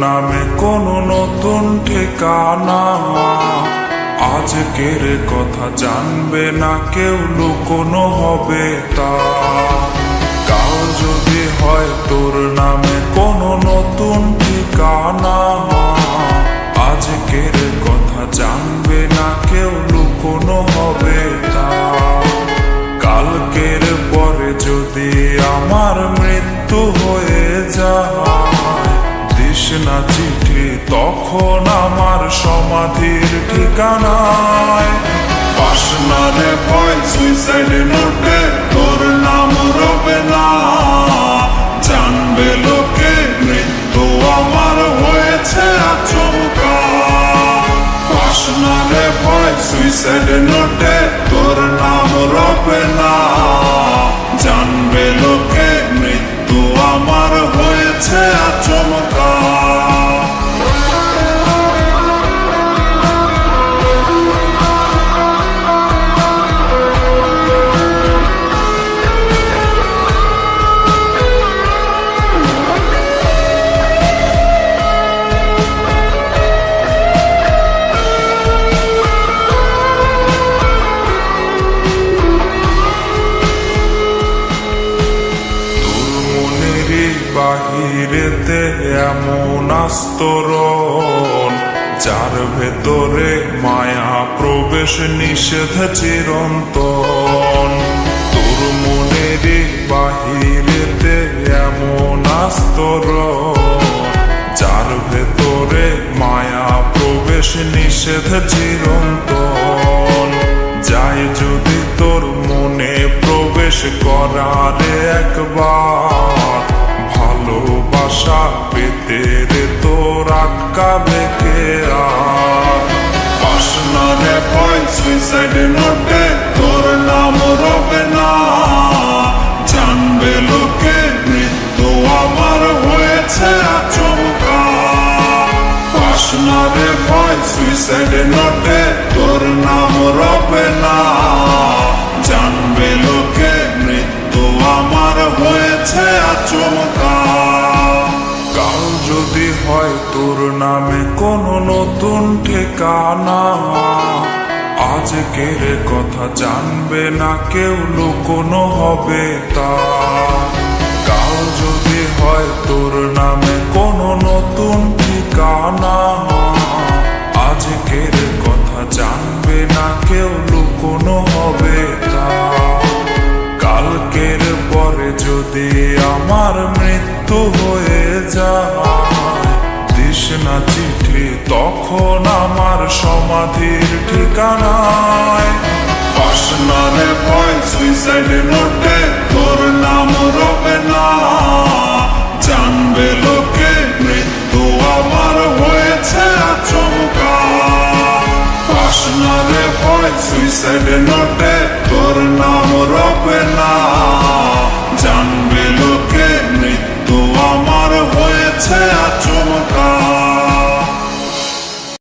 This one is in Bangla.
নামে কোনো নতুন ঠিকানা। আজকের কথা জানবে না কেউ, লুকোনো হবে তা। কাল যদি হয় তোর নামে কোনো নতুন ঠিকানা। আজকের কথা জানবে না কেউ, লুকোনো হবে তা। কালকের পরে যদি আমার মৃত্যু হয়ে যায় না চিঠি, তখন আমার সমাধির ঠিকানায়। পাস না রে ভয়, সুইসাইড নোটে তোর নাম রবে না। জানবে লোকে, মৃত্যু আমার হয়েছে আচমকা। না রে ভয়, সুইসাইড নোটে তোর নাম রবে না। বাহিরেতে এমন আস্তরণ, যার ভেতরে মায়া প্রবেশ নিষেধ চিরন্তন। তোর মনের বাহিরেতে এমন আস্তরণ, যার ভেতরে মায়া প্রবেশ নিষেধ চিরন্তন। যাই যদি তোর মনে প্রবেশ করারে একবার ভালোবাসা পেতে রে তোর আটকা বেঁকে আর। পাশনারে ভয় সুইসাইড নোটে তোর নাম রবে না। জানবে লোকে, মৃত্যু আমার হয়েছে আচমকা। পাশনারে ভয় সুইসাইড নোটে তোর নাম রবে না। জানবে লোকে, মৃত্যু আমার হয়েছে আচমকা। কাল যদি হয় তোর নামে কোনো নতুন ঠিকানা। আজকের কথা জানবে না কেউ, লুকোনো হবে তা। কাল যদি হয় তোর নামে কোনো নতুন ঠিকানা। আজকের কথা জানবে না কেউ, লুকোনো হবে তা। কালকের পরে যদি তখন আমার সমাধির ঠিকানায়। পাশনারে ভয় সুইসাইড নোটে তোর নাম রবে না। জানবে লোকে মৃত্যু আমার হয়েছে আচমকা। পাশনারে ভয় সুইসাইড নোটে তোর নাম রবে না।